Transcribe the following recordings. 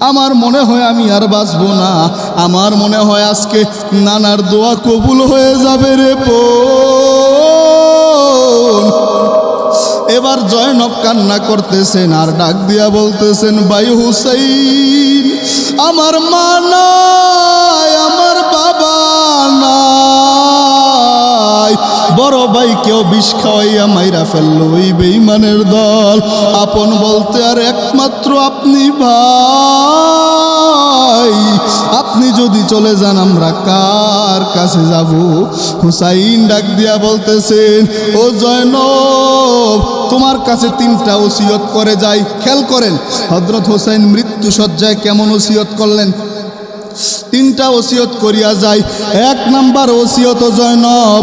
আমার মনে হয় আমি আর বাঁচবো না। আমার মনে হয় আজকে নানার দোয়া কবুল হয়ে যাবে রে পো এবার জয়নব কান্না করতেছেন আর ডাক দিয়া বলতেছেন বাই হুসাইন, আমার মা নাই, আমার বাবা নাই। বড় ভাই কেউ বিষ খাওয়াইয়া মাইরা ফেলল ওই বেইমানের দল। আপন বলতে আর একমাত্র আপনি ভাই। আপনি যদি চলে যান, আমরা কার কাছে যাব? হুসাইন ডাক দিয়া বলতেছেন, ও জয়নব, তোমার কাছে তিনটা ওসিয়ত করে যাই। খেল করেন হজরত হোসাইন মৃত্যু সজ্জায় কেমন ওসিয়ত করলেন? তিনটা ওসিয়ত করিয়া যায় এক নাম্বার ওসিয়ত জয়নব,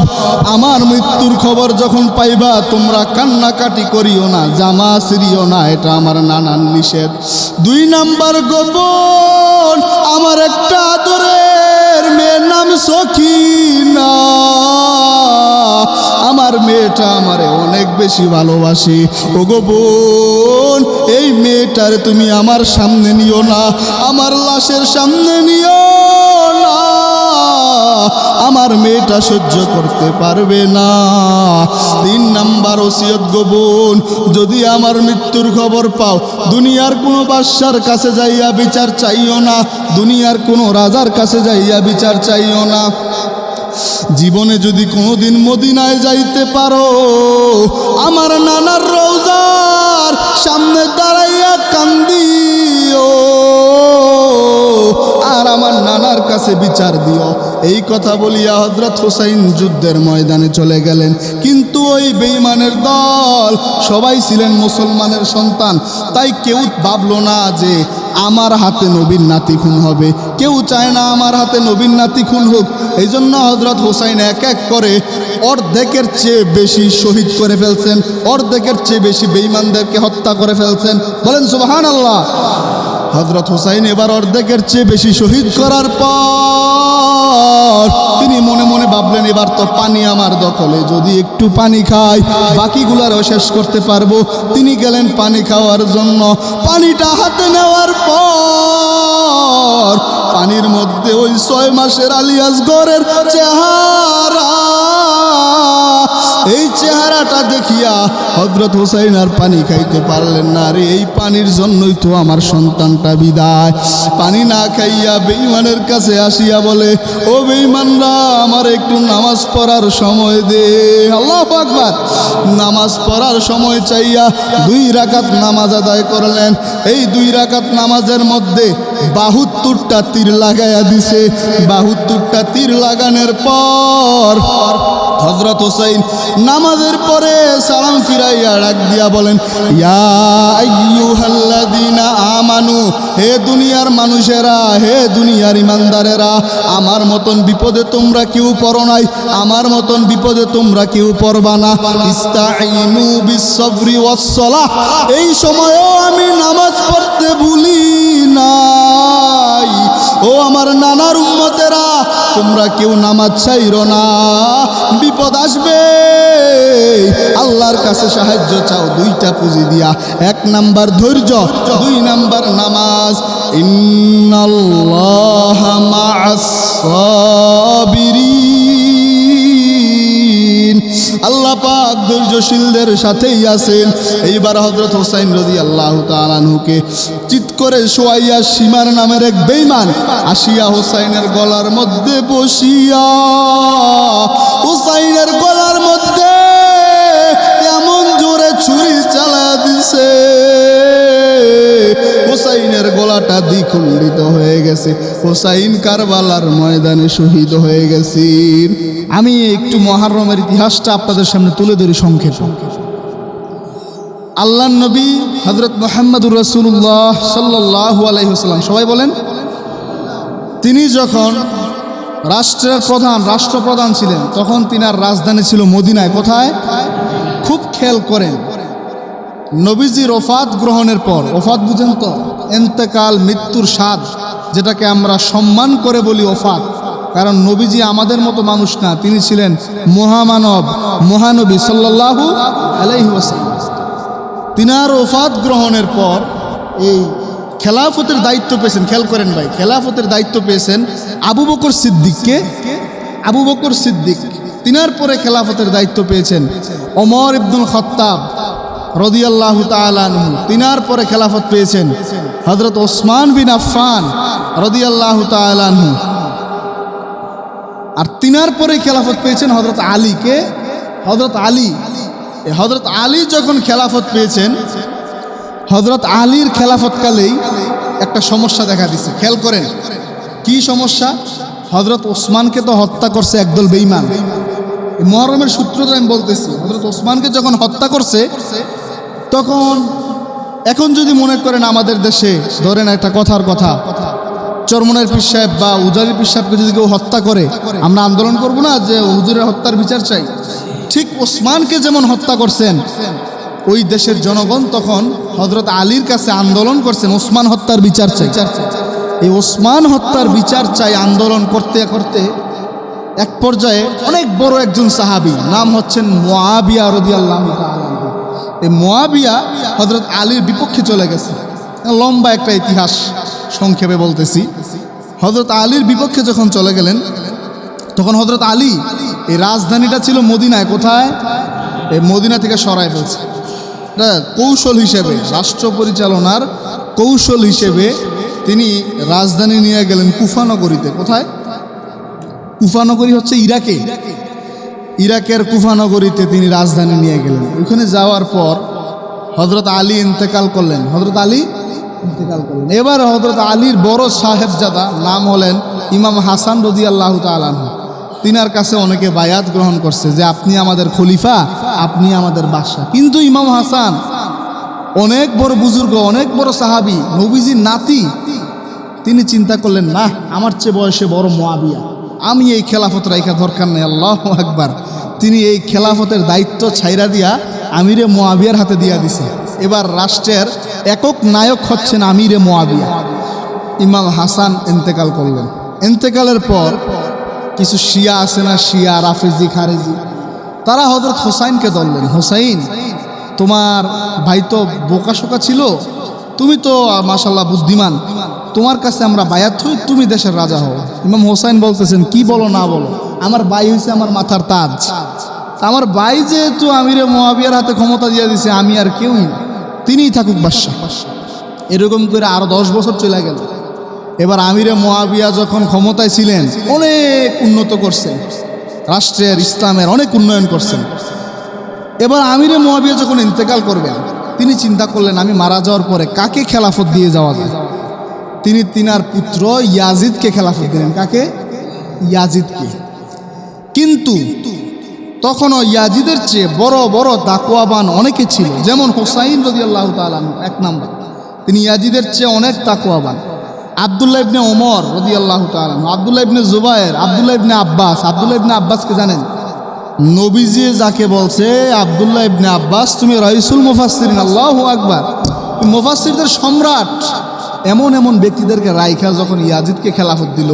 আমার মৃত্যুর খবর যখন পাইবা, তোমরা কান্নাকাটি করিও না, জামা সিরিও না, এটা আমার নানান নিষেধ। দুই নাম্বার গোপন, আমার একটা আদরের মেয়ের নাম সখিনা। আমার মেয়েটা আমারে অনেক বেশি ভালোবাসি। ও গো বোন, এই মেয়েটার তুমি আমার সামনে নিও না, আমার লাশের সামনে নিও। আমার মেয়েটা সহ্য করতে পারবে না। তিন নাম্বার ওসিয়ত গোবন যদি আমার মৃত্যুর খবর পাও, দুনিয়ার কোনো বাদশার কাছে যাইয়া বিচার চাইও না, দুনিয়ার কোনো রাজার কাছে যাইয়া বিচার চাইও না। জীবনে যদি কোনোদিন মদিনায় যাইতে পারো, আমার নানার রোজার সামনে কাছে বিচার দিও। এই কথা বলিয়া হজরত হোসাইন যুদ্ধের ময়দানে চলে গেলেন। কিন্তু ওই বেইমানের দল সবাই ছিলেন মুসলমানের সন্তান। তাই কেউ ভাবলো না যে আমার হাতে নবীন নাতি খুন হবে। কেউ চায় না আমার হাতে নবীন নাতি খুন হোক। এই জন্য হজরত হোসাইন এক এক করে অর্ধেকের চেয়ে বেশি শহীদ করে ফেলছেন। অর্ধেকের চেয়ে বেশি বেইমানদেরকে হত্যা করে ফেলছেন। বলেন সুবাহান আল্লাহ হজরত হোসাইন এবার অর্ধেকের চেয়ে বেশি শহীদ করার পর তিনি মনে মনে ভাবলেন, এবার তো পানি আমার দখলে, যদি একটু পানি খাই, বাকিগুলারও শেষ করতে পারব। তিনি গেলেন পানি খাওয়ার জন্য। পানিটা হাতে নেওয়ার পর পানির মধ্যে ওই ছয় মাসের আলিয়াস গড়ের চেহারা এই চেহারাটা দেখিয়া হজরত হুসাইন আর পানি খাইতে পারলেন না রে। এই পানির জন্যই তো আমার সন্তানটা বিদায়। পানি না খাইয়া বেইমানের কাছে আসিয়া বলে, ও বেইমানরা আমার একটু নামাজ পড়ার সময় দে। আল্লাহ আকবার। নামাজ পড়ার সময় চাইয়া দুই রাকাত নামাজ আদায় করলেন। এই দুই রাকাত নামাজের মধ্যে বাহুত্তরটা তীর লাগাইয়া দিছে। বাহুত্তরটা তীর লাগানোর পর হজরত হোসাইন নামাজের পরে সালাম ফিরাইয়া ডাক দিয়া বলেন, ইয়া আমানু, হে দুনিয়ার মানুষেরা, হে দুনিয়ার ইমানদারেরা, আমার মতন বিপদে তোমরা কেউ পড়ো নাই, আমার মতন বিপদে তোমরা কেউ পড়বা না। এই সময়েও আমি নামাজ পড়তে ভুলি নাই। ও আমার নানার উম্মতেরা, তোমরা কেউ নামাজ চাইরো না, বিপদ আসবে। আল্লাহর কাছে সাহায্য চাও, দুইটা পুঁজি দিয়া। এক নাম্বার ধৈর্য, দুই নাম্বার নামাজ। আল্লাহ পাক ধৈর্যশীলদের সাথেই আছেন। এইবার হজরত হোসাইন রদি আল্লাহ তালানহুকে চিত করে শোয়াইয়া সীমার নামের এক বেইমান আসিয়া হোসাইনের গলার মধ্যে বসিয়া, হোসাইনের গলার মধ্যে ছুরি চালা দিছে। হোসাইনের গলাটা দ্বিখণ্ডিত হয়ে গেছে। হোসাইন কারবালার ময়দানে শহীদ হয়ে গেছেন আমি একটু মহারমের ইতিহাসটা আপনাদের সামনে তুলে ধরি সংক্ষেপ। আল্লাহ নবী হজরত মোহাম্মদুর রসুল্লাহ সাল্লাহ আলাইসাল্লাম সবাই বলেন? তিনি যখন রাষ্ট্রের প্রধান, রাষ্ট্রপ্রধান ছিলেন, তখন তিনার রাজধানী ছিল মদিনায়। কোথায়? খুব খেয়াল করেন। নবীজির ওফাত গ্রহণের পর ওফাত বুঝেন তো? এন্তেকাল মৃত্যুর স্বাদ, যেটাকে আমরা সম্মান করে বলি ওফাত। কারণ নবীজি আমাদের মতো মানুষ না, তিনি ছিলেন মহামানব, মহানবী সাল্লাল্লাহু আলাইহি ওয়াসাল্লাম। তিনার ওফাত গ্রহণের পর এই খেলাফতের দায়িত্ব পেয়েছেন, খেয়াল করেন ভাই, খেলাফতের দায়িত্ব পেয়েছেন আবু বকর সিদ্দিককে। আবু বকর সিদ্দিক, তিনার পরে খেলাফতের দায়িত্ব পেয়েছেন অমর ইবনুল খত্তাব। রদিয়াল্লাহু তালানহু তিনার পরে খেলাফত পেয়েছেন হজরত ওসমান বিন আফফান রদিয়াল্লাহু তালানহু আর তিনার পরে খেলাফত পেয়েছেন হজরত আলীকে হজরত আলী। হজরত আলী যখন খেলাফত পেয়েছেন হজরত আলীর খেলাফতকালেই একটা সমস্যা দেখা দিছে। খেয়াল করেন, কি সমস্যা? হজরত ওসমানকে তো হত্যা করছে একদল বেইমান মহরমের সূত্রটা আমি বলতেছি হজরত ওসমানকে যখন হত্যা করছে তখন এখন যদি মনে করেন আমাদের দেশে, ধরেন একটা কথার কথা চরমনের পীর সাহেব বা উজারি পীর সাহেবকে যদি কেউ হত্যা করে, আমরা আন্দোলন করব না যে হুজুরের হত্যার বিচার চাই। ঠিক ওসমানকে যেমন হত্যা করছেন, ওই দেশের জনগণ তখন হজরত আলীর কাছে আন্দোলন করছেন, ওসমান হত্যার বিচার চাই। এই ওসমান হত্যার বিচার চাই আন্দোলন করতে করতে এক পর্যায়ে অনেক বড় একজন সাহাবি, নাম হচ্ছেন মোয়াবিয়া রদিয়াল্লাহ এই মোয়াবিয়া হজরত আলীর বিপক্ষে চলে গেছে। লম্বা একটা ইতিহাস সংক্ষেপে বলতেছি। হজরত আলীর বিপক্ষে যখন চলে গেলেন, তখন হজরত আলী এই রাজধানীটা ছিল মদিনায়। কোথায়? এই মদিনা থেকে সরায় ফেলছে। কৌশল হিসেবে, রাষ্ট্র পরিচালনার কৌশল হিসেবে তিনি রাজধানী নিয়ে গেলেন কুফানগরীতে কোথায়? কুফানগরী হচ্ছে ইরাকে। ইরাকের কুফানগরীতে তিনি রাজধানী নিয়ে গেলেন। ওখানে যাওয়ার পর হজরত আলী ইন্তেকাল করলেন। হজরত আলী ইন্তেকাল করলেন। এবার হজরত আলীর বড় সাহেবজাদা নাম হলেন ইমাম হাসান রদি আল্লাহ তালান তিনার কাছে অনেকে বায়াত গ্রহণ করছে যে, আপনি আমাদের খলিফা, আপনি আমাদের বাদশা কিন্তু ইমাম হাসান অনেক বড় বুজুর্গ, অনেক বড় সাহাবি, নবীজির নাতি, তিনি চিন্তা করলেন না আমার চেয়ে বয়সে বড় মোয়াবিয়া আমি এই খেলাফত রাইখা দরকার নেই, আল্লাহ আকবার। তিনি এই খেলাফতের দায়িত্ব ছাইরা দিয়া আমিরে মোয়াবিয়ার হাতে দিয়া দিছে। এবার রাষ্ট্রের একক নায়ক হচ্ছেন আমিরে মোয়াবিয়া। ইমাম হাসান এন্তেকাল করলেন। এন্তেকালের পর কিছু শিয়া আছে না? শিয়া, রাফেজি, খারেজি। তারা হজরত হোসাইনকে ধরলেন। হোসাইন, তোমার ভাই তো বোকাশোকা ছিল। তুমি তো মাসাল্লাহ বুদ্ধিমান। তোমার কাছে আমরা বায়াত হই, তুমি দেশের রাজা হও। ইমাম হোসাইন বলতেছেন, কি বলো, না বলো? আমার ভাই হয়েছে আমার মাথার তাজ। আমার ভাই যেহেতু আমিরে মহাবিয়ার হাতে ক্ষমতা দিয়ে দিছে, আমি আর কেউই তিনিই থাকুক বাদশাহ। এরকম করে আরও দশ বছর চলে গেল। এবার আমিরে মহাবিয়া যখন ক্ষমতায় ছিলেন, অনেক উন্নত করছেন। রাষ্ট্রের, ইসলামের অনেক উন্নয়ন করছেন। এবার আমিরে মহাবিয়া যখন ইন্তেকাল করবেন, তিনি চিন্তা করলেন, আমি মারা যাওয়ার পরে কাকে খেলাফত দিয়ে যাওয়া যায়? তিনি তিনার পুত্র ইয়াজিদকে খেলাফত দিলেন। কাকে? ইয়াজিদকে। কিন্তু তখনও ইয়াজিদের চেয়ে বড় বড় তাকুয়াবান অনেকে ছিল, যেমন হোসাইন রদি আল্লাহ তালান এক নাম্বার। তিনি ইয়াজিদের চেয়ে অনেক তাকুয়াবান আবদুল্লাহ ইবনে ওমর রদি আল্লাহ তালান আবদুল্লাহ ইবনে জুবায়ের, আবদুল্লাহ ইবনে আব্বাস, আবদুল্লাহ ইবনে আব্বাসকে জানেন? নবীজি যাকে বলছে, আবদুল্লাহ ইবনে আব্বাস, তুমি রইসুল মুফাসসিরিন, আল্লাহ আকবার। মুফাসসিরদের সম্রাট এমন এমন ব্যক্তিদেরকে রাইখা যখন ইয়াজিদকে খেলাফত দিল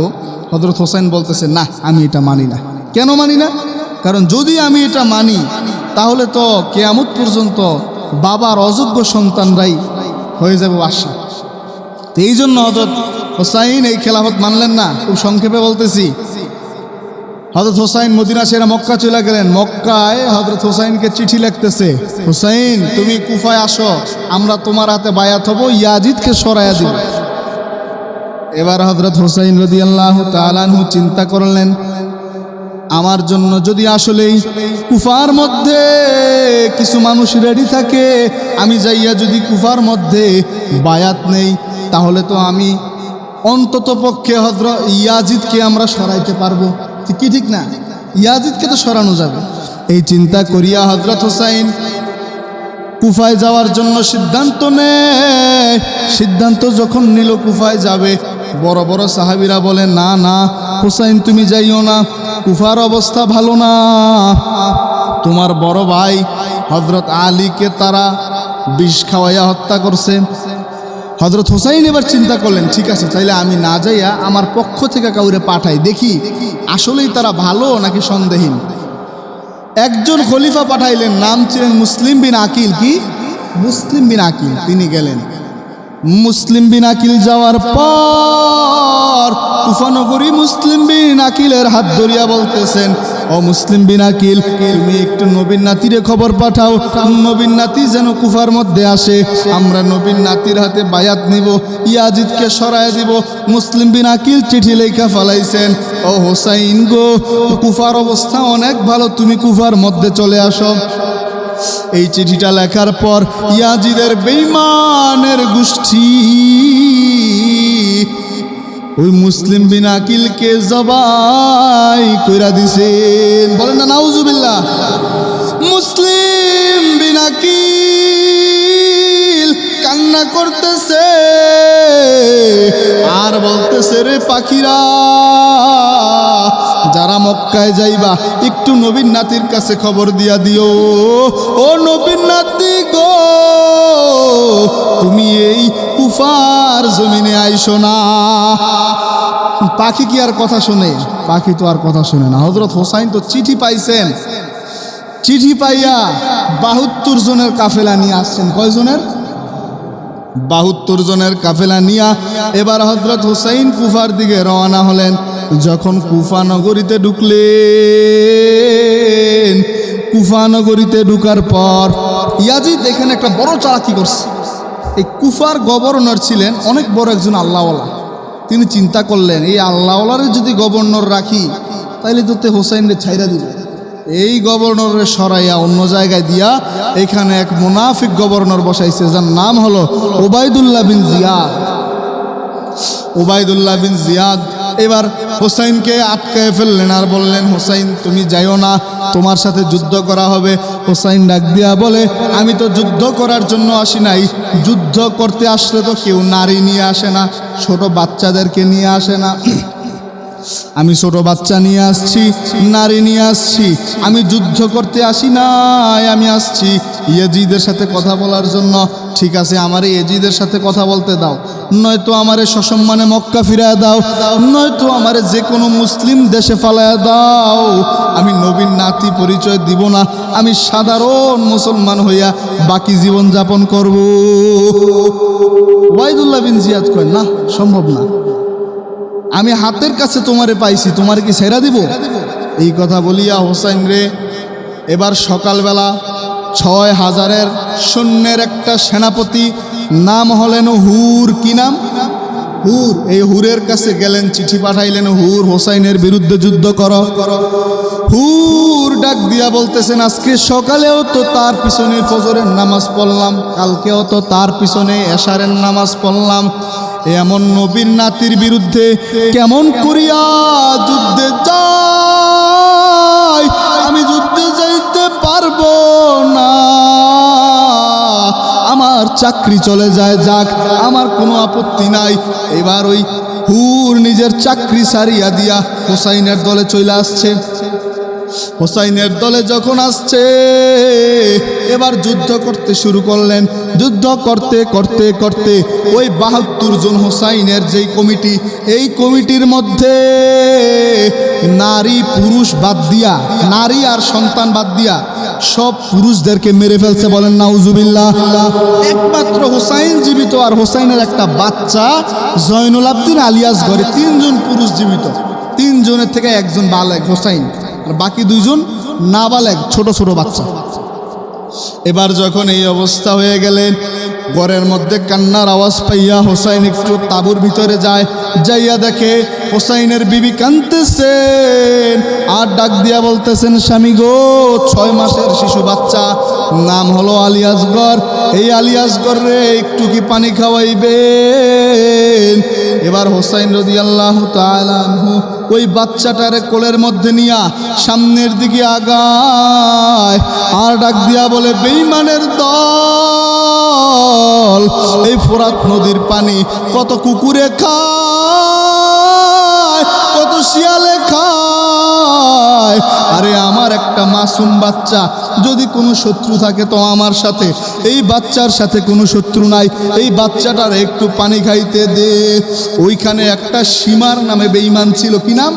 হজরত হোসেন বলতেছে, না, আমি এটা মানি না। কেন মানি না? কারণ যদি আমি এটা মানি, তাহলে তো কেয়ামত পর্যন্ত বাবার অযোগ্য সন্তানরাই হয়ে যাবে বাসা তো এই জন্য হজরত হোসাইন এই খেলাফত মানলেন না। খুব সংক্ষেপে বলতেছি। হজরত হোসাইন মদিনা সেরা মক্কা চলে গেলেন। মক্কায় হজরত হোসাইনকে চিঠি লিখতেছে, হোসাইন, তুমি কুফায় আসো, আমরা তোমার হাতে বায়াত হব, ইয়াজিদকে সরাইয়া দিব। এবার হজরত হোসাইন রদি আল্লাহ তালানহু চিন্তা করলেন আমার জন্য যদি আসলেই কুফার মধ্যে কিছু মানুষ রেডি থাকে, আমি যাইয়া যদি কুফার মধ্যে বায়াত নেই, তাহলে তো আমি অন্তত পক্ষে হজর ইয়াজিদকে আমরা সরাইতে পারব। কি ঠিক না? ইয়াজিদকে তো সরানো যাবে। এই চিন্তা করিয়া হজরত হোসাইন কুফায় যাওয়ার জন্য সিদ্ধান্ত নেয়। সিদ্ধান্ত যখন নিল কুফায় যাবে, বড় বড় সাহাবিরা বলে, না না, হুসাইন তুমি যাইও না। কুফার অবস্থা ভালো না। তোমার বড় ভাই হজরত আলীকে তারা বিষ খাওয়াইয়া হত্যা করছে। হজরত হোসাইন এবার চিন্তা করলেন, ঠিক আছে, তাইলে আমি না যাইয়া আমার পক্ষ থেকে কাউরে পাঠাই, দেখি আসলেই তারা ভালো নাকি সন্দেহীন একজন খলিফা পাঠাইলেন, নাম ছিলেন মুসলিম বিন আকিল কি? মুসলিম বিন আকিল, তিনি গেলেন। মুসলিম বিন আকিল যাওয়ার পর কুফানগরী মুসলিম বিন আকিলের হাত ধরিয়া বলতেছেন, ও মুসলিম বিন আকিল, তুমি একটু নবীন নাতিরে খবর পাঠাও। নবীন নাতি যেন কুফার মধ্যে আসে। আমরা নবীন নাতির হাতে বায়াত নিব, ইয়াজিদকে সরায় দিব। মুসলিম বিন আকিল চিঠি লেখা ফালাইছেন, ও হোসাইন গো, কুফার অবস্থা অনেক ভালো, তুমি কুফার মধ্যে চলে আসো। এই চিঠিটা লেখার পর ইয়াজিদের বেইমানের গোষ্ঠী, ওই মুসলিম বিন আকিলকে জবাই কইরা দিছেন। বলেন না, নাউজুবিল্লাহ। মুসলিম বিন আকিল কান্না করতেছে, আর বলতেছে, রে পাখিরা যারা মক্কায় যাইবা, একটু নবীন নাতির কাছে খবর দিয়া দিও। ও নবীন নাতি গো, তুমি এই কুফার জমিনে আইসো না। পাখি কি আর কথা শুনে? পাখি তো আর কথা শুনে না। হজরত হোসাইন তো চিঠি পাইছেন। চিঠি পাইয়া বাহাত্তর জনের কাফেলা নিয়ে আসছেন। কয়জনের? বাহাত্তর জনের কাফেলা নিয়া এবার হজরত হুসাইন কুফার দিকে রওনা হলেন। যখন কুফা নগরীতে ঢুকলেন, কুফা নগরীতে ঢুকার পর ইয়াজিদ এখানে একটা বড় চালাকি করছে। এই কুফার গভর্নর ছিলেন অনেক বড় একজন আল্লাহওয়ালা। তিনি চিন্তা করলেন, এই আল্লাহওয়ালারে যদি গভর্নর রাখি, তাইলে তো তে হোসাইনরে ছাইরা দিবে। এই গভর্নরের সরাইয়া অন্য জায়গায় দিয়া এখানে এক মুনাফিক গভর্নর বসাইছে, যার নাম হলো ওবায়দুল্লাহ বিন জিয়াদ। ওবায়দুল্লাহ বিন জিয়াদ। এবার হোসাইনকে আটকায় ফেললেন আর বললেন, হোসাইন, তুমি যাইও না, তোমার সাথে যুদ্ধ করা হবে। হোসাইন ডাক দিয়া বলে, আমি তো যুদ্ধ করার জন্য আসি নাই। যুদ্ধ করতে আসলে তো কেউ নারী নিয়ে আসে না, ছোট বাচ্চাদেরকে নিয়ে আসে না। আমি ছোট বাচ্চা নিয়ে আসছি, নারী নিয়ে আসছি। আমি যুদ্ধ করতে আসি নাই, আমি আসছি। ইয়েজিদের সাথে কথা বলার জন্য, ঠিক আছে, আমার এজিদের সাথে কথা বলতে দাও। নয়তো আমারে সসম্মানে মক্কা ফিরায় দাও, নয়তো আমারে যে কোনো মুসলিম দেশে ফালায় দাও। আমি নবীন নাতি পরিচয় দিব না, আমি সাধারণ মুসলমান হইয়া বাকি জীবন যাপন করব। ওয়াইদুল্লাহ বিন জিয়াদ কয়, না, সম্ভব না। আমি হাতের কাছে তোমারে পাইছি, তোমার কি সেরা দিব? এই কথা বলিয়া হোসাইন রে, এবার সকালবেলা ছয় হাজারের সৈন্যের একটা সেনাপতি, নাম হলেন হুর। কি নাম? হুর। এই হুরের কাছে গেলেন, চিঠি পাঠাইলেন, হুর হোসাইনের বিরুদ্ধে যুদ্ধ কর। হুর ডাক দিয়া বলতেছেন, আজকে সকালেও তো তার পিছনে ফজরের নামাজ পড়লাম, কালকেও তো তার পিছনে এশারের নামাজ পড়লাম। এমন নবীর নাতির বিরুদ্ধে কেমন করিয়া যুদ্ধে যাই আমার চাকরি চলে যায়, যাক, আমার কোনো আপত্তি নাই। এবার ওই হুর নিজের চাকরি সারিয়া দিয়া হোসাইনের দলে চলে আসছে। হোসাইনের দলে যখন আসছে, এবার যুদ্ধ করতে শুরু করলেন। যুদ্ধ করতে করতে করতে ওই বাহাত্তর জন হোসাইনের যেই কমিটি, এই কমিটির মধ্যে নারী, পুরুষ বাদ দিয়া, নারী আর সন্তান বাদ দিয়া সব পুরুষদেরকে মেরে ফেলছে বলেন নাউজুবিল্লাহ। একমাত্র হোসাইন জীবিত আর হোসাইনের একটা বাচ্চা জয়নুল আবদিন আলিয়াস ঘরে তিনজন পুরুষ জীবিত। তিনজনের থেকে একজন বালেক হোসাইন। আর বাকি দুইজন নাবালেক ছোট ছোট বাচ্চা। এবার যখন এই অবস্থা হয়ে গেলেন ঘরের মধ্যে কান্নার আওয়াজ পাইয়া হোসাইন একটু তাবুর ভিতরে যায়, যাইয়া দেখে হোসাইনের বিবি কানতেছেন আর ডাক দিয়া বলতেছেন, স্বামী গো, ছয় মাসের শিশু বাচ্চা, নাম হলো আলিয়াসগর এই আলিয়াসগর রে, একটু কি পানি খাওয়াইবেন? এবার হোসাইন রদি আল্লাহ ওই বাচ্চাটারে কোলের মধ্যে নিয়া সামনের দিকে আগায় আর ডাক দিয়া বলে বেইমানের দল, এই ফোরাত নদীর পানি কত কুকুরে খায়, কত শিয়ালে খায়। আরে আমার একটা মাসুম বাচ্চা, যদি কোনো শত্রু থাকে তো আমার সাথে। এই বাচ্চার সাথে কোনো শত্রু নাই। এই বাচ্চাটার একটু পানি খাইতে দে। ওইখানে একটা সীমার নামে বেইমান ছিল। কি নাম?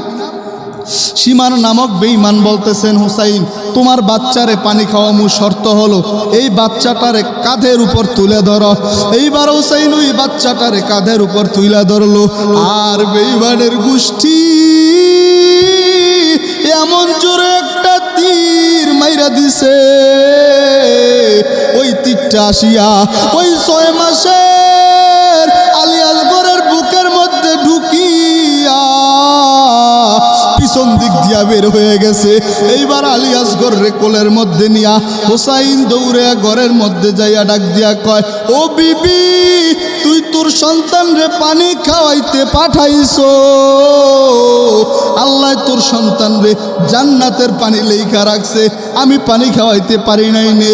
সীমার নামক বেঈমান বলতেছেন হুসাইন, তোমার বাচ্চারে পানি খাওয়ামু শর্ত হলো, এই বাচ্চাটারে কাঁধের উপর তুলে ধরো। এইবার হুসাইন ওই বাচ্চাটারে কাঁধের উপর তুলে ধরলো। আর বেইমানের গোষ্ঠী এমন জোরে একটা তীর মাইরা দিছে। আসিয়া ওই ছয় মাসের আলিয়াসগড়ের বুকের মধ্যে ঢুকিয়া পিছন দিক দিয়া বের হয়ে গেছে। এইবার আলিয়াসগর রে কোলের মধ্যে নিয়া হোসাইন দৌড়ে ঘরের মধ্যে যাইয়া ডাক দিয়া কয়, ও বিবি তুই তোর সন্তান রে পানি খাওয়াইতে পাঠাইছো। আল্লাহ তোর সন্তান রে জান্নাতের পানি লেখা রাখছে। আমি পানি খাওয়াইতে পারি নাই নে।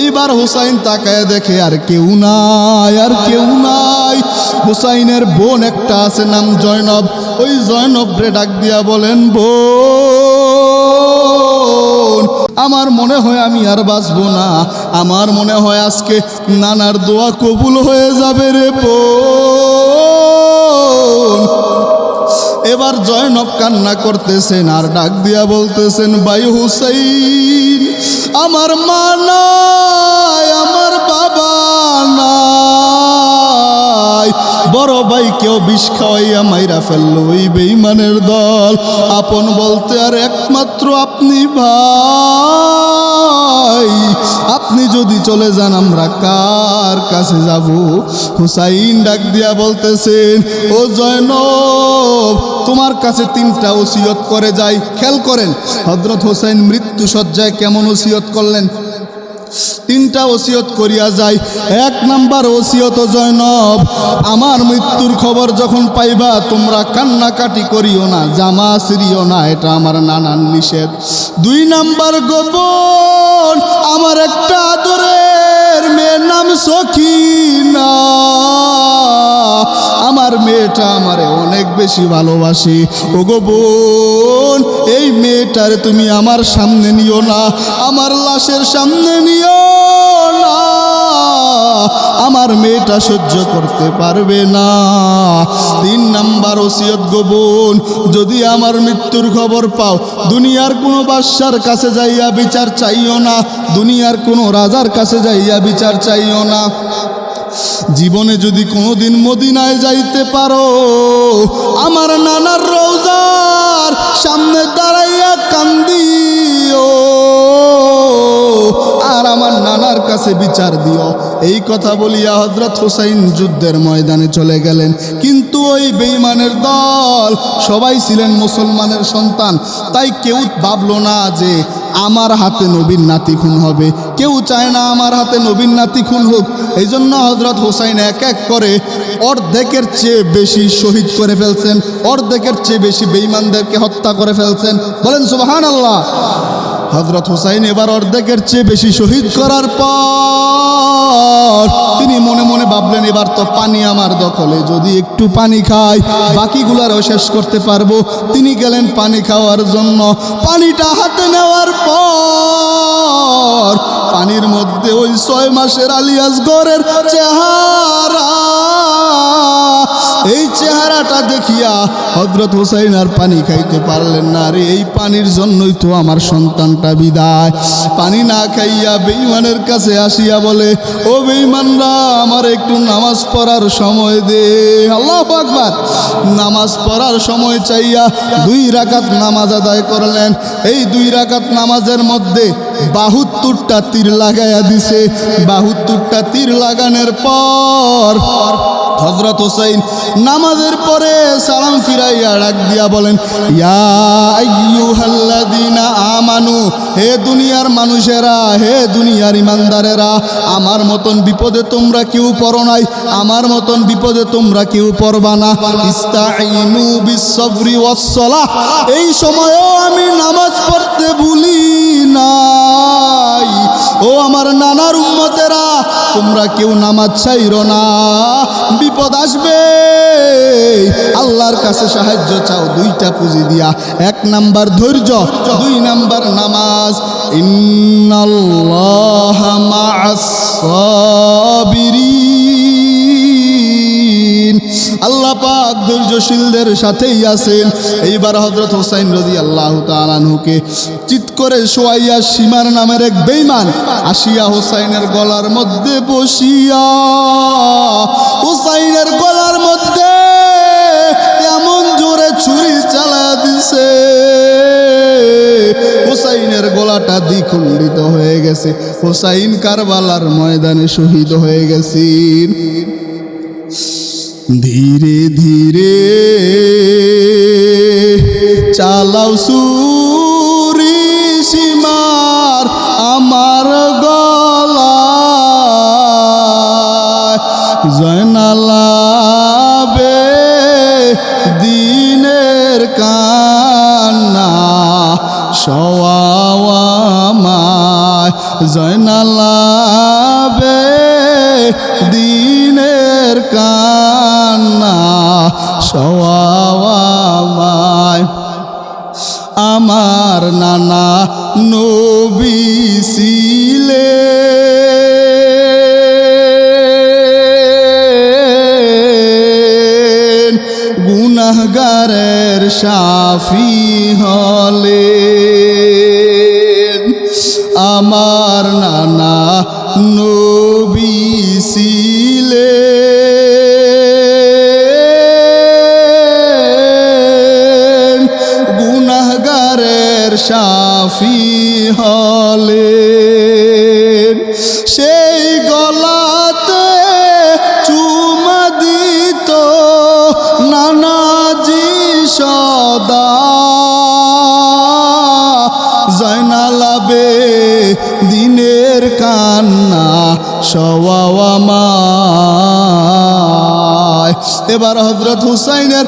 এইবার হুসাইন তাকায় দেখে আর কেউ নাই, আর কেউ নাই। হুসাইনের বোন একটা আছে, নাম জয়নব। ওই জয়নব রে ডাক দিয়া বলেন, বোন আমার মনে হয় আমি আর বাঁচবো না। আমার মনে হয় আজকে নানার দোয়া কবুল হয়ে যাবে রে বোন। এবার জয়নব কান্না করতেছেন আর ডাক দিয়া বলতেছেন বাই হুসাইন, আমার মা নাই, আমার বাবা নাই। বড় ভাই কেউ বিষ খাওয়াইয়া মাইরা ফেলল, ওই বেইমানের দল। আপন বলতে আর একমাত্র আপনি ভাই। আপনি যদি চলে যান, আমরা কার কাছে যাব? হুসাইন ডাক দিয়া বলতেছেন, ও জয়নব, তোমার কাছে তিনটা ওসিয়ত করে যাই। খেয়াল করেন হজরত হোসেন মৃত্যু সজ্জায় কেমন ওসিয়ত করলেন? তিনটা ওসিয়ত করিয়া যায় এক নাম্বার ওসিয়ত জয়নব, আমার মৃত্যুর খবর যখন পাইবা, তোমরা কান্নাকাটি করিও না, জামা সিরিও না, এটা আমার নানান নিষেধ। দুই নাম্বার গোপন, আমার একটা আদরের মেয়ের নাম সখিনা। আমার মেয়েটা আমারে অনেক বেশি ভালোবাসে। গো বোন, এই মেয়েটারে তুমি আমার সামনে নিও না, আমার লাশের সামনে নিও না। আমার মেয়েটা সহ্য করতে পারবে না। তিন নাম্বার ওসিয়ত গো বোন, যদি আমার মৃত্যুর খবর পাও, দুনিয়ার কোনো বাদশার কাছে যাইয়া বিচার চাইও না, দুনিয়ার কোনো রাজার কাছে যাইয়া বিচার চাইও না। জীবনে যদি কোনোদিন মদিনায় যাইতে পারো আমার নানার রোজার সামনে দাঁড়াইয়া কান্দিও। আর আমার নানার কাছে বিচার দিও। এই কথা বলিয়া হজরত হোসাইন যুদ্ধের ময়দানে চলে গেলেন। কিন্তু ওই বেঈমানের দল সবাই ছিলেন মুসলমানের সন্তান। তাই কেউ ভাবলো না যে আমার হাতে নবীন নাতি খুন হবে। কেউ চায় না আমার হাতে নবীন নাতি খুন হোক। এই জন্য হজরত হোসাইন এক এক করে অর্ধেকের চেয়ে বেশি শহীদ করে ফেলছেন। অর্ধেকের চেয়ে বেশি বেঈমানদেরকে হত্যা করে ফেলছেন। বলেন সুবাহান আল্লাহ হজরত হুসাইন এবার অর্ধেকের চেয়ে বেশি শহীদ করার পর তিনি মনে মনে ভাবলেন, এবার তো পানি আমার দখলে, যদি একটু পানি খাই, বাকিগুলারও শেষ করতে পারব। তিনি গেলেন পানি খাওয়ার জন্য। পানিটা হাতে নেওয়ার পর পানির মধ্যে ওই ছয় মাসের আলিয়াস গড়ের চেহারা এই চেহারাটা দেখিয়া হজরত হোসাইন আর পানি খাইতে পারলেন না রে। এই পানির জন্যই তো আমার সন্তানটা বিদায়। পানি না খাইয়া বেইমানের কাছে আসিয়া বলে, ও বেইমানরা আমার একটু নামাজ পড়ার সময় দে। আল্লাহ আকবার। নামাজ পড়ার সময় চাইয়া দুই রাকাত নামাজ আদায় করলেন। এই দুই রাকাত নামাজের মধ্যে বাহুত্তরটা তীর লাগাইয়া দিছে। বাহুত্তরটা তীর লাগানোর পর হজরত হোসাইন নামাজের পরে সালাম ফিরাইয়া ডাক দিয়া বলেন, ইয়া আমানু, হে দুনিয়ার মানুষেরা, হে দুনিয়ার ইমানদারেরা, আমার মতন বিপদে তোমরা কেউ পড়ো নাই, আমার মতন বিপদে তোমরা কেউ পড়বা না। এই সময়েও আমি নামাজ পড়তে ভুলি নাই। ও আমার নানার উম্মতেরা, তোমরা কেউ নামাজ চাইরো না, বিপদ আসবে। আল্লাহর কাছে সাহায্য চাও, দুইটা পুঁজি দিয়া। এক নাম্বার ধৈর্য, দুই নাম্বার নামাজ। ইন্নাল্লাহ মা'আস সাবিরিন আল্লাহ পাক ধৈর্যশীলদের সাথেই আছেন। এইবার হজরত হোসাইন রদি আল্লাহ তালানহুকে চিত করে শোয়াইয়া সীমার নামের এক বেইমান আসিয়া হোসাইনের গলার মধ্যে বসিয়া, হোসাইনের গলার মধ্যে এমন জোরে ছুরি চালা দিছে। হোসাইনের গলাটা দ্বিখণ্ডিত হয়ে গেছে। হোসাইন কারবালার ময়দানে শহীদ হয়ে গেছেন। ধীরে ধীরে চালাও সুরি সীমার আমার গলা জয়নালাবে দিনের কান্না গুনাহগারের সাফি হলেন। সেই গলাতে চুমা দিত নানাজি সদা। জয়নালাবে দিনের কান্না সওয়ামায় এবার হজরত হুসাইনের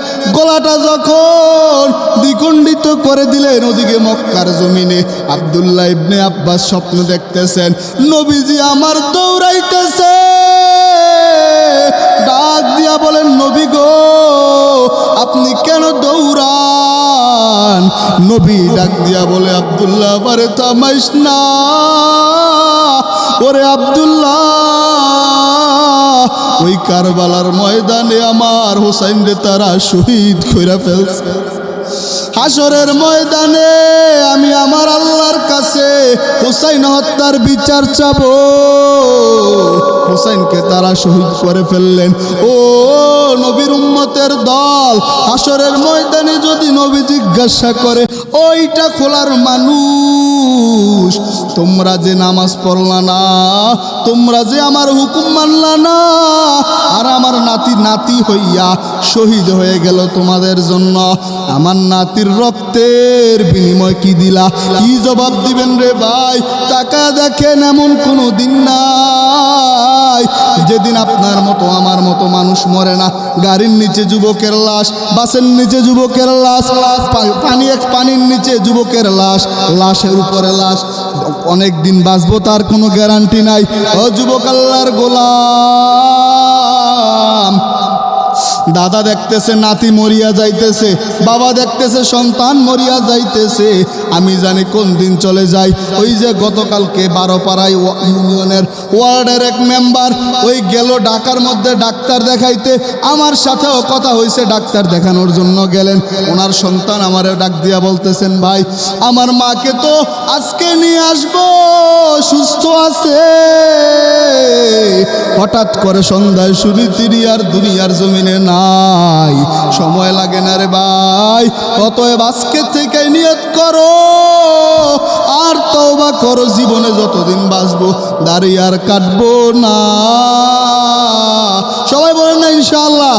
গলাটা যখন দ্বিখণ্ডিত করে দিলেন ওদিকে মক্কার জমিনে, আবদুল্লাহ ইবনে আব্বাস স্বপ্ন দেখতেছেন, নবীজি আমার দৌড়াইতেছে। ডাক দিয়া বলেন, নবী গো, আপনি কেন দৌড়ান? নবী ডাক দিয়া বলে, আবদুল্লাহ বারে থামাইস না। ওরে আবদুল্লাহ ওই কারবালার ময়দানে আমার হোসাইন রে তারা শহীদ কইরা ফেলছে। হাসরের ময়দানে আমি আমার আল্লাহর কাছে হুসাইন হত্যার বিচার চাব। হুসাইনকে তারা শহীদ করে ফেললেন। ও নবীর উম্মতের দল আসরের ময়দানে যদি নবী জিজ্ঞাসা করে, ওইটা খোলার মানুষ, তোমরা যে নামাজ পড়লা না, তোমরা যে আমার হুকুম মানলা না, আর আমার নাতি নাতি হইয়া শহীদ হয়ে গেল তোমাদের জন্য, আমার নাতির রক্তের বিনিময় কি দিলা? কি জবাব দিবেন রে ভাই? টাকা দেখেন এমন কোনো দিন নাই, যেদিন আপনার মতো, আমার মতো মানুষ মরে না গাড়ির নিচে যুবকের লাশ, বাসের নিচে যুবকের লাশ পানি এক পানির নিচে যুবকের লাশ, লাশের উপরে লাশ। অনেক দিন বাঁচবো তার কোনো গ্যারান্টি নাই। ও যুবক আল্লাহর গোলাম দাদা দেখতেছে, নাতি মরিয়া যাইতেছে, বাবা দেখতেছে, সন্তান মরিয়া যাইতেছে। আমি জানি কোন দিন চলে যাই। ওই যে গতকালকে বারো পাড়ায় ওয়া- ইউনিয়নের ওয়ার্ডের এক মেম্বার, ওই গেল ঢাকার মধ্যে ডাক্তার দেখাইতে। আমার সাথেও কথা হয়েছে ডাক্তার দেখানোর জন্য গেলেন। ওনার সন্তান আমারে ডাক দিয়া বলতেছেন, ভাই, আমার মাকে তো আজকে নিয়ে আসব, সুস্থ আছে। হঠাৎ করে সন্ধ্যায় শুনি তিনি আর দুনিয়ার জমিনে নাই। সময় লাগে না রে ভাই। অতএব আজকে থেকে নিয়ত করো। আর তওবা করো, জীবনে যতদিন বাঁচবো, দাঁড়িয়ে আর কাটবো না। সবাই বলেন না, ইনশাআল্লাহ,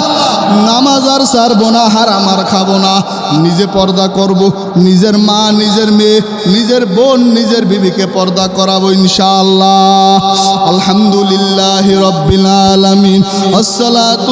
নামাজ আর ছাড়বো না, হারাম আর খাব না। নিজে পর্দা করব, নিজের মা, নিজের মেয়ে, নিজের বোন, নিজের বিবিকে পর্দা করাবো, ইনশাআল্লাহ। আলহামদুলিল্লাহ রব্বিল আলামিন। আসসালাতু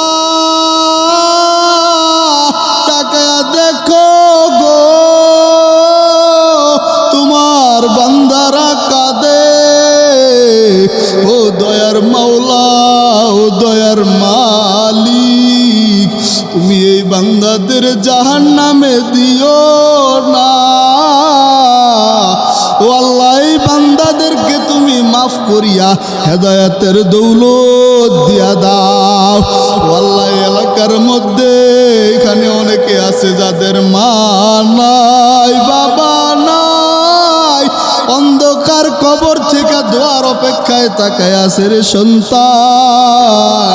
করিয়া হেদায়াতের দৌলত দিয়া দাও। আল্লাহ এলাকার মধ্যে এখানে অনেকে আছে যাদের মা নাই, বাবা নাই। অন্ধকার কবর থেকে দোয়ার অপেক্ষায় তাকায় আছে রে সন্তান।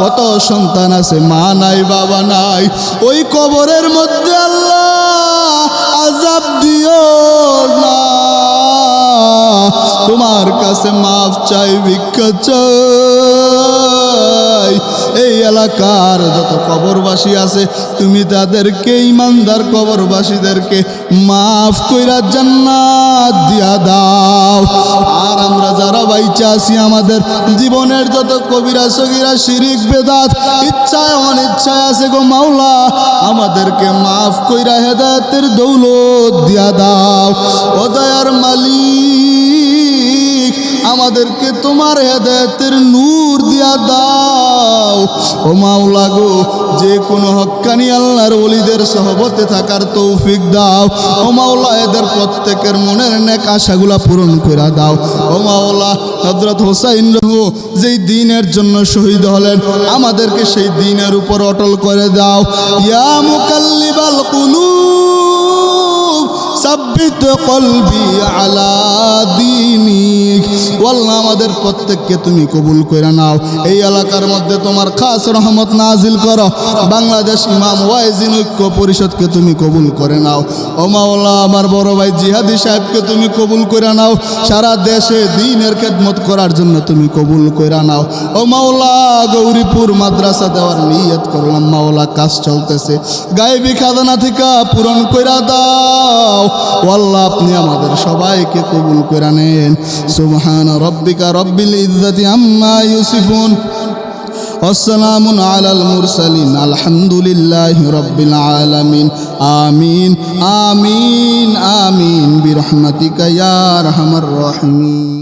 কত সন্তান আছে, মা নাই, বাবা নাই। ওই কবরের মধ্যে আল্লাহ আজাব দিও না। তোমার কাছে মাফ চাই, ভিক্ষা এই এলাকার যত কবরবাসী আছে, তুমি তাদেরকে, ইমানদার কবরবাসীদেরকে মাফ কইরা জান্নাত দিয়া দাও। আর আমরা যারা বাইচা আছি, আমাদের জীবনের যত কবিরা, সগিরা, শিরিক, বেদাত, ইচ্ছায় অনিচ্ছায় আছে গো মাওলা, আমাদেরকে মাফ কইরা হেদায়েতের দৌলত দিয়া দাও। ও দয়ার মালিক। আমাদেরকে তোমার হেদায়েতের নূর দিয়া দাও। ও মাওলা গো, যে কোনো হক্কানি আল্লাহর ওলিদের সহবতে থাকার তৌফিক দাও। ও মাওলা, এদের প্রত্যেকের মনের নেক আশাগুলা পূরণ করে দাও। ও মাওলা হজরত হোসাইন রহু যেই দিনের জন্য শহীদ হলেন, আমাদেরকে সেই দিনের উপর অটল করে দাও। ইয়া মুকাল্লিবাল কুলুব সাব্বিত কলবি আলা দিনিক। ওয়াল্লাহ, আমাদের প্রত্যেককে তুমি কবুল করে নাও। এই এলাকার মধ্যে তোমার খাস রহমত নাজিল করো। বাংলাদেশ ইমাম ওয়াইজিন ঐক্য পরিষদকে তুমি কবুল করে নাও। ও মাওলা, আমার বড় ভাই জিহাদি সাহেবকে তুমি কবুল করে নাও। সারা দেশে দিনের খেদমত করার জন্য তুমি কবুল করে নাও। ও মাওলা, গৌরীপুর মাদ্রাসা দেওয়ার নিয়ত করলাম। মাওলা, কাজ চলতেছে। গায়েবী খাজানা থেকে পূরণ কইরা দাও। আল্লাহ আপনি আমাদের সবাইকে কবুল করে নেন সুবহান রব্বিকা রব্বিল ইজ্জাতি আম্মা ইউসিফুন والسلام على المرسلين الحمد لله رب العالمين آمين آمين آمين برحمتك يا أرحم الراحمين